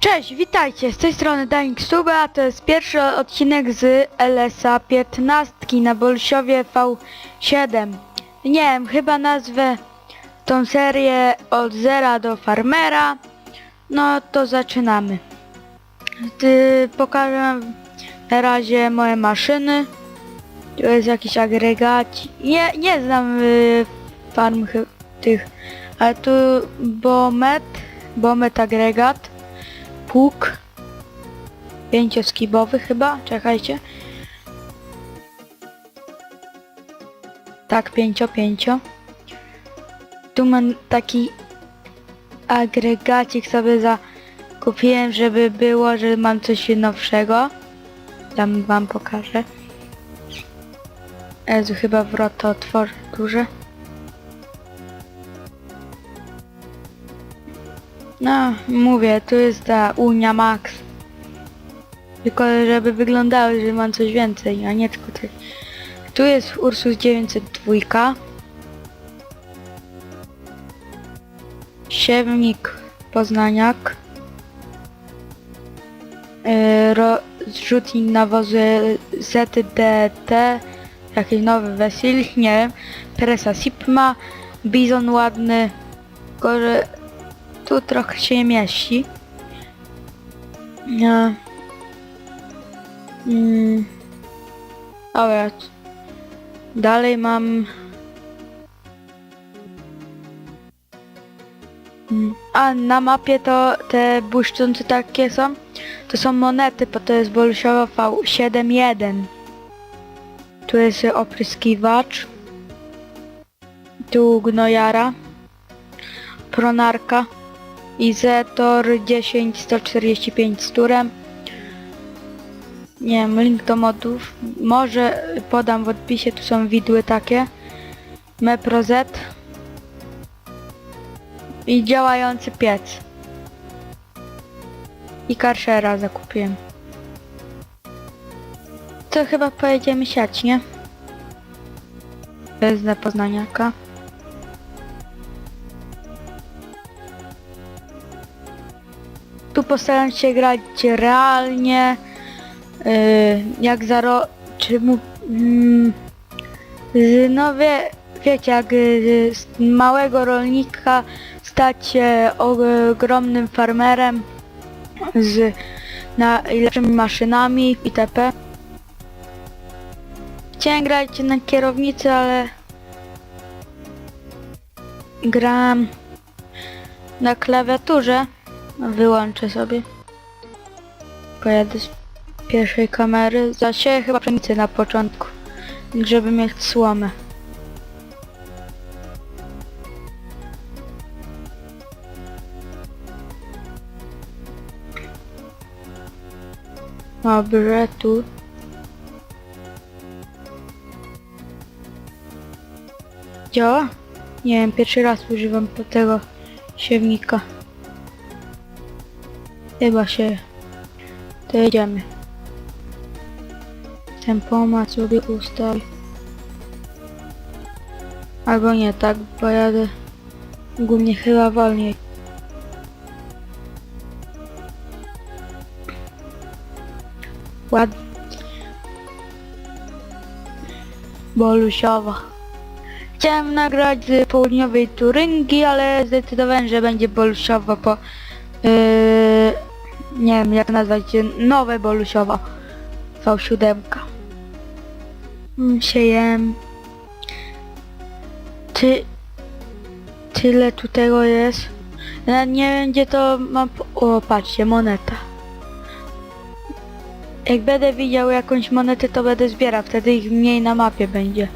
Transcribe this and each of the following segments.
Cześć, witajcie, z tej strony Dying Suba, a to jest pierwszy odcinek z LSA 15 na Bolsiowie V7. Nie wiem, chyba nazwę tą serię od zera do farmera. No to zaczynamy. Ty, pokażę na razie moje maszyny. Tu jest jakiś agregat. Nie, nie znam y, farm tych, ale tu Bomet, Bomet agregat. Pług. Pięcioskibowy chyba, czekajcie. Tak, pięcio, pięcio. Tu mam taki agregacik sobie zakupiłem, żeby było, że mam coś nowszego. Tam wam pokażę. Jezu, chyba wrota otworzę duże. No, mówię, tu jest ta Unia Max. Tylko żeby wyglądały, że mam coś więcej, a nie tylko coś. Tu jest Ursus 902. Siewnik Poznaniak. Yy, ro, zrzutnik nawozy ZDT. Jakiś nowy Wesil, nie wiem. Presa Sipma. Bizon ładny. Tylko, że tu trochę się nie mieści. No. Mm. Dobra. Dalej mam... Mm. A na mapie to te błyszczące takie są. To są monety, bo to jest Bolszowa V71. Tu jest opryskiwacz. Tu gnojara. Pronarka. Izetor 10 145 z turem. Nie wiem, link do modów. Może podam w odpisie, tu są widły takie. Mepro Z. I działający piec. I karszera zakupiłem. To chyba pojedziemy siać, nie? To jest dla poznaniaka. Tu postaram się grać realnie, yy, jak za ro... czy mu... Z- no wie, wiecie, jak y, z małego rolnika stać się ogromnym farmerem z na lepszymi maszynami itp. Chciałem grać na kierownicy, ale gram na klawiaturze. Wyłączę sobie. Pojadę z pierwszej kamery. Zasieję chyba pszenicę na początku, żeby mieć słomę. Dobrze, tu. Działa? Nie wiem, pierwszy raz używam tego siewnika. Chyba się... To jedziemy. Tempomat sobie ustawi. Albo nie tak, bo jadę ogólnie chyba wolniej. Ład... Bolusiowa. Chciałem nagrać z południowej Turyngi, ale zdecydowałem, że będzie Bolusiowa, bo... Yy, nie wiem jak nazwać, nowe Bolusiowa V7. Mm, Siejem. Ty... Tyle tu tego jest. Ja nie wiem gdzie to mam... po- O, patrzcie, moneta. Jak będę widział jakąś monetę, to będę zbierał, wtedy ich mniej na mapie będzie.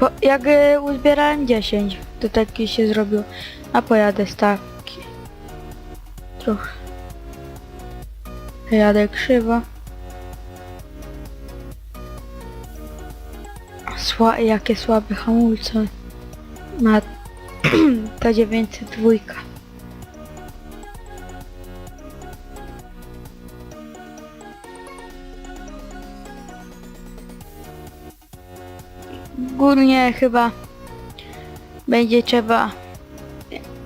Po, jak y, uzbierałem 10, to taki się zrobił. A pojadę stawki. Trochę. Jadę krzywo. Sła, jakie słabe hamulce. Ma ta 902. ogólnie chyba będzie trzeba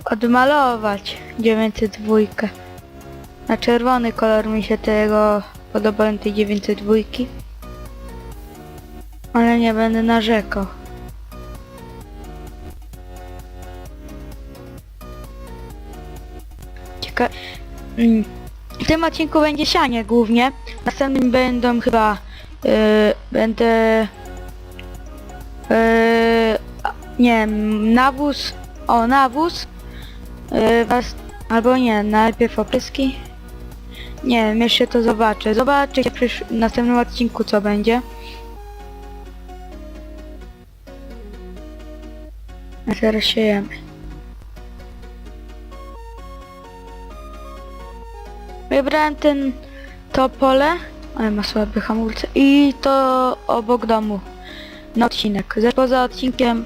odmalować 902. Na czerwony kolor mi się tego podobają tej 902. Ale nie będę narzekał. Cieka... Mm. W tym odcinku będzie sianie głównie. W następnym będą chyba... Yy, będę... Yy, nie wiem, nawóz... O, nawóz. Yy, was... Albo nie, najpierw opryski. Nie wiem, jeszcze to zobaczę. Zobaczycie przy w następnym odcinku co będzie. A teraz siejemy. Wybrałem ten to pole, ale ma słabe hamulce i to obok domu. Na odcinek. Za- Poza odcinkiem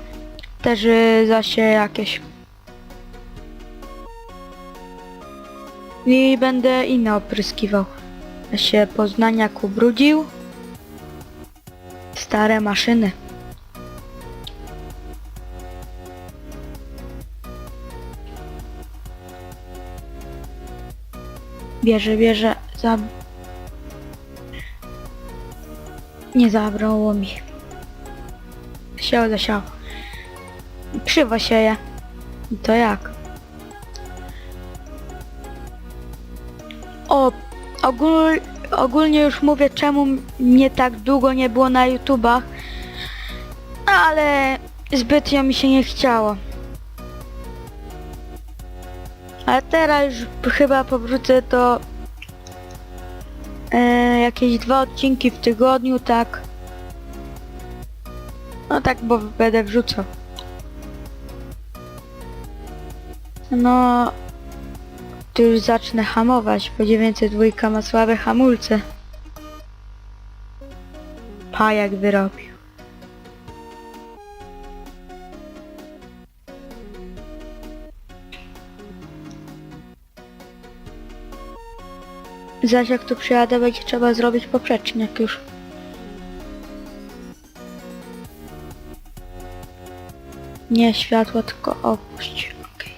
też y, zasie jakieś. I będę inne opryskiwał. Ja się Poznaniak ubrudził. Stare maszyny. Bierze, bierze, za... Nie zabrało mi. Siał, zasiał. Krzywo sieje. I to jak? O, ogól, ogólnie już mówię czemu mnie tak długo nie było na YouTubach, ale zbytnio mi się nie chciało. Ale teraz już chyba powrócę do e, jakieś dwa odcinki w tygodniu, tak. No tak, bo będę wrzucał. No, tu już zacznę hamować, bo 902 ma słabe hamulce. Pajak wyrobił. Zaś jak tu przyjadę, będzie trzeba zrobić poprzeczniak już. Nie światło, tylko opuść. Okej.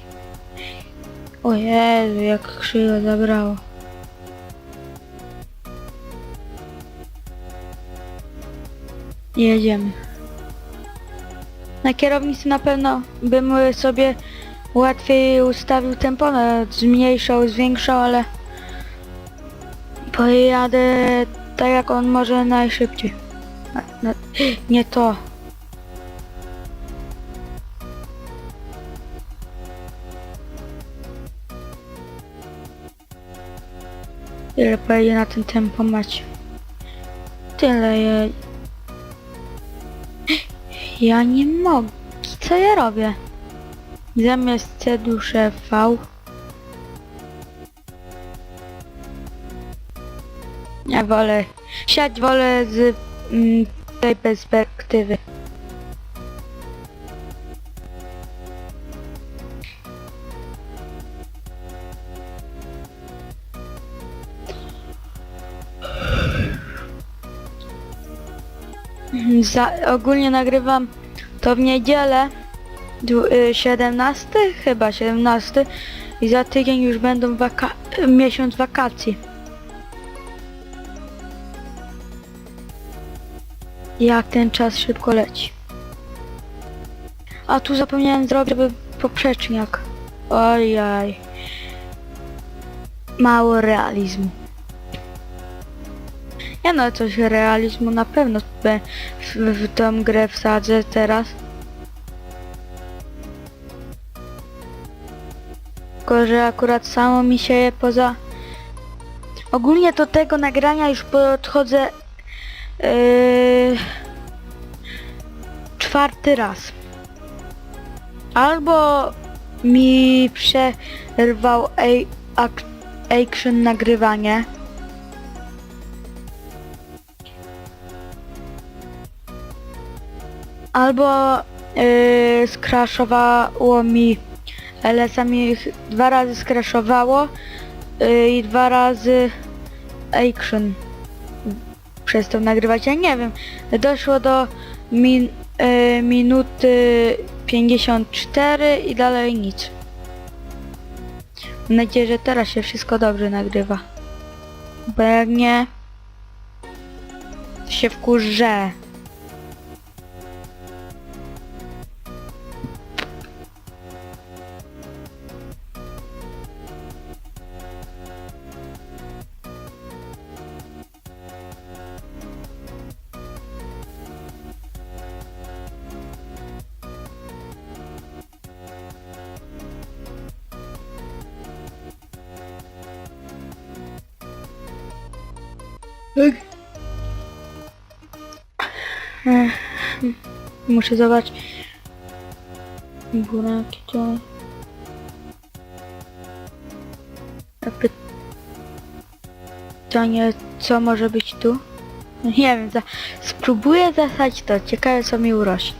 O Jezu, jak krzywo zabrało. Jedziemy. Na kierownicy na pewno bym sobie łatwiej ustawił tempo, zmniejszał, zwiększał, ale pojadę tak jak on może najszybciej. Na, na, nie to. Ile pojedzie na ten tempomacie? Tyle je... Ja nie mogę. Co ja robię? Zamiast C duszę V. Ja wolę... Siać wolę z mm, tej perspektywy. Za, ogólnie nagrywam to w niedzielę dwu- y, 17 chyba 17 i za tydzień już będą waka miesiąc wakacji. Jak ten czas szybko leci. A tu zapomniałem zrobić żeby poprzeczniak. Ojaj. Mało realizmu. Ja no coś realizmu na pewno w, w, w tą grę wsadzę teraz. Tylko, że akurat samo mi się poza... Ogólnie do tego nagrania już podchodzę yy, czwarty raz. Albo mi przerwał action nagrywanie. Albo yy, skraszowało mi LS-a mi dwa razy skraszowało yy, i dwa razy action przestał nagrywać. Ja nie wiem. Doszło do min, e, minuty 54 i dalej nic. Mam nadzieję, że teraz się wszystko dobrze nagrywa. Bo jak nie, to się wkurzę. Muszę zobaczyć. Buraki to... Pytanie, co może być tu? No Nie wiem, za... spróbuję zasadzić to. Ciekawe co mi urośnie.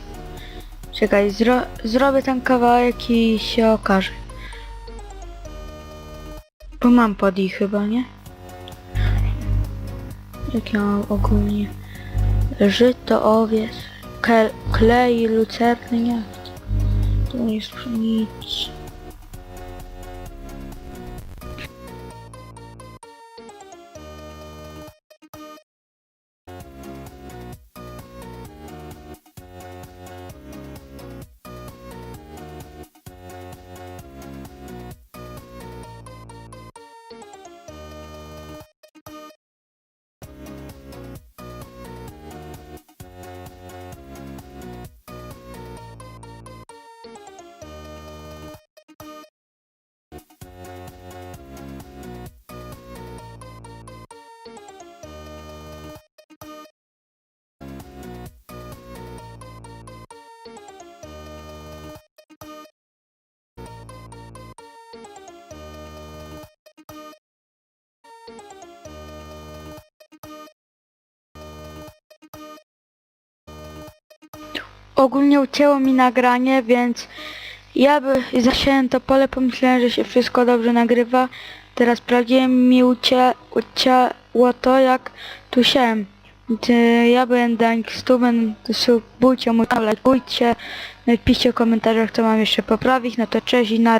Czekaj, zro... zrobię ten kawałek i się okaże. Bo mam pod ich chyba, nie? Jak ja mam ogólnie żyto, owiec, klej, lucerny, nie To jest nic. Ogólnie ucięło mi nagranie, więc ja by zasiałem to pole, pomyślałem, że się wszystko dobrze nagrywa. Teraz sprawdziłem mi ucie, ucięło to jak tu siałem. E, Ja byłem Danik Stuben, subujcie mój kanał, lajkujcie, no i piszcie w komentarzach co mam jeszcze poprawić, no to cześć i na